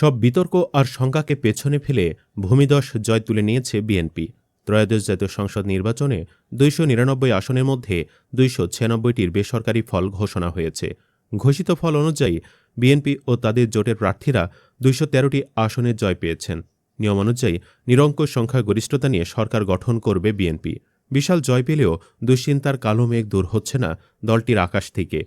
সব বিতর্ক আর শঙ্কাকে পেছনে ফেলে ভূমিদশ জয় তুলে নিয়েছে বিএনপি। ত্রয়োদশ জাতীয় সংসদ নির্বাচনে দুইশো নিরানব্বই আসনের মধ্যে দুইশো ছিয়ানব্বইটির বেসরকারি ফল ঘোষণা হয়েছে। ঘোষিত ফল অনুযায়ী, বিএনপি ও তাদের জোটের প্রার্থীরা দুইশো তেরোটি আসনে জয় পেয়েছেন। নিয়ম অনুযায়ী, নিরঙ্কুশ সংখ্যাগরিষ্ঠতা নিয়ে সরকার গঠন করবে বিএনপি। বিশাল জয় পেলেও দুশ্চিন্তার কালো মেঘ দূর হচ্ছে না দলটির আকাশ থেকে।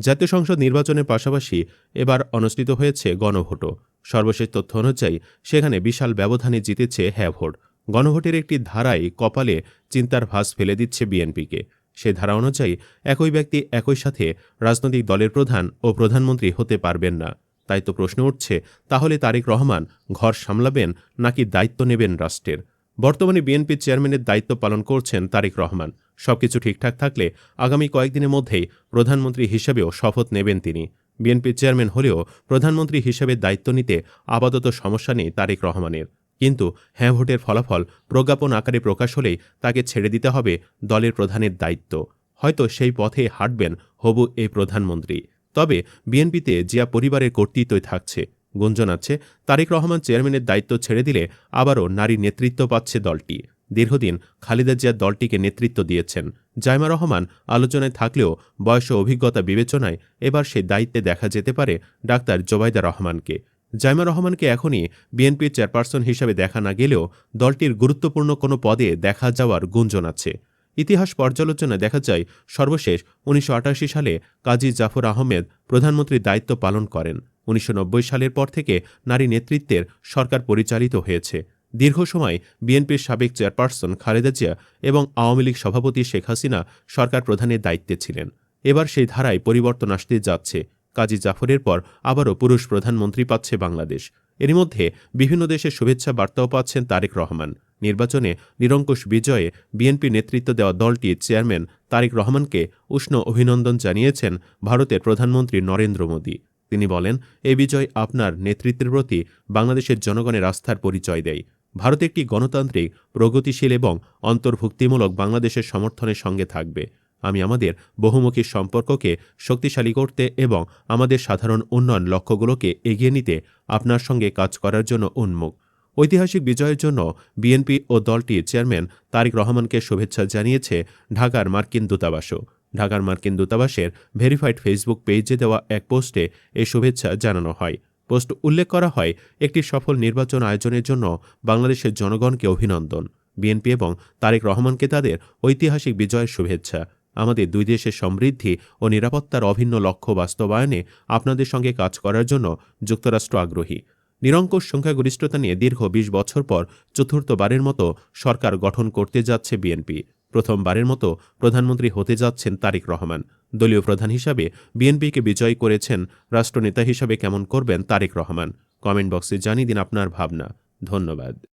জাতীয় সংসদ নির্বাচনের পাশাপাশি এবার অনুষ্ঠিত হয়েছে গণভোটও। সর্বশেষ তথ্য অনুযায়ী, সেখানে বিশাল ব্যবধানে জিতেছে হ্যাঁ ভোট গণভোটের একটি ধারায় কপালে চিন্তার ভাস ফেলে দিচ্ছে বিএনপিকে। সে ধারা অনুযায়ী, একই ব্যক্তি একই সাথে রাজনৈতিক দলের প্রধান ও প্রধানমন্ত্রী হতে পারবেন না। তাই তো প্রশ্ন উঠছে, তাহলে তারেক রহমান ঘর সামলাবেন নাকি দায়িত্ব নেবেন রাষ্ট্রের? বর্তমানে বিএনপির চেয়ারম্যানের দায়িত্ব পালন করছেন তারেক রহমান। সবকিছু ঠিকঠাক থাকলে আগামী কয়েকদিনের মধ্যেই প্রধানমন্ত্রী হিসেবেও শপথ নেবেন তিনি। বিএনপির চেয়ারম্যান হলেও প্রধানমন্ত্রী হিসেবে দায়িত্ব নিতে আপাতত সমস্যা নেই তারেক রহমানের। কিন্তু হ্যাঁ ভোটের ফলাফল প্রজ্ঞাপন আকারে প্রকাশ হলেই তাকে ছেড়ে দিতে হবে দলের প্রধানের দায়িত্ব। হয়তো সেই পথে হাঁটবেন হবু এই প্রধানমন্ত্রী। তবে বিএনপিতে জিয়া পরিবারের কর্তৃত্বই থাকছে। গুঞ্জন আছে, তারেক রহমান চেয়ারম্যানের দায়িত্ব ছেড়ে দিলে আবারও নারী নেতৃত্ব পাচ্ছে দলটি। দীর্ঘদিন খালেদা জিয়া দলটিকে নেতৃত্ব দিয়েছেন। জাইমা রহমান আলোচনায় থাকলেও বয়স ও অভিজ্ঞতা বিবেচনায় এবার সেই দায়িত্বে দেখা যেতে পারে ডাক্তার জোবাইদা রহমানকে। জাইমা রহমানকে এখনই বিএনপির চেয়ারপারসন হিসেবে দেখা না গেলেও দলটির গুরুত্বপূর্ণ কোনো পদে দেখা যাওয়ার গুঞ্জন আছে। ইতিহাস পর্যালোচনায় দেখা যায়, সর্বশেষ উনিশশো আটাশি সালে কাজী জাফর আহমেদ প্রধানমন্ত্রীর দায়িত্ব পালন করেন। উনিশশো নব্বই সালের পর থেকে নারী নেতৃত্বের সরকার পরিচালিত হয়েছে। দীর্ঘ সময় বিএনপির সাবেক চেয়ারপারসন খালেদা জিয়া এবং আওয়ামী লীগ সভাপতি শেখ হাসিনা সরকার প্রধানের দায়িত্বে ছিলেন। এবার সেই ধারায় পরিবর্তন আসতে যাচ্ছে। কাজী জাফরের পর আবারও পুরুষ প্রধানমন্ত্রী পাচ্ছে বাংলাদেশ। এরই মধ্যে বিভিন্ন দেশের শুভেচ্ছা বার্তাও পাচ্ছেন তারেক রহমান। নির্বাচনে নিরঙ্কুশ বিজয়ে বিএনপি নেতৃত্ব দেওয়া দলটির চেয়ারম্যান তারেক রহমানকে উষ্ণ অভিনন্দন জানিয়েছেন ভারতের প্রধানমন্ত্রী নরেন্দ্র মোদী। তিনি বলেন, এ বিজয় আপনার নেতৃত্বের প্রতি বাংলাদেশের জনগণের আস্থার পরিচয় দেয়। ভারত একটি গণতান্ত্রিক, প্রগতিশীল এবং অন্তর্ভুক্তিমূলক বাংলাদেশের সমর্থনের সঙ্গে থাকবে। আমি আমাদের বহুমুখী সম্পর্ককে শক্তিশালী করতে এবং আমাদের সাধারণ উন্নয়ন লক্ষ্যগুলোকে এগিয়ে নিতে আপনার সঙ্গে কাজ করার জন্য উন্মুখ। ঐতিহাসিক বিজয়ের জন্য বিএনপি ও দলটির চেয়ারম্যান তারিক রহমানকে শুভেচ্ছা জানিয়েছে ঢাকার মার্কিন দূতাবাসও। ঢাকার মার্কিন দূতাবাসের ভেরিফাইড ফেসবুক পেজে দেওয়া এক পোস্টে এই শুভেচ্ছা জানানো হয়। পোস্ট উল্লেখ করা হয়, একটি সফল নির্বাচন আয়োজনের জন্য বাংলাদেশের জনগণকে অভিনন্দন। বিএনপি এবং তারেক রহমানকে তাদের ঐতিহাসিক বিজয়ের শুভেচ্ছা। আমাদের দুই দেশের সমৃদ্ধি ও নিরাপত্তার অভিন্ন লক্ষ্য বাস্তবায়নে আপনাদের সঙ্গে কাজ করার জন্য যুক্তরাষ্ট্র আগ্রহী। নিরঙ্কুশ সংখ্যাগরিষ্ঠতা নিয়ে দীর্ঘ বিশ বছর পর চতুর্থবারের মতো সরকার গঠন করতে যাচ্ছে বিএনপি। প্রথমবারের মতো প্রধানমন্ত্রী হতে যাচ্ছেন তারিক রহমান। দলীয় প্রধান হিসাবে বিএনপিকে বিজয় করেছেন রাষ্ট্রনেতা হিসাবে কেমন করবেন তারিক রহমান। কমেন্ট বক্সে জানিয়ে দিন আপনার ভাবনা। ধন্যবাদ।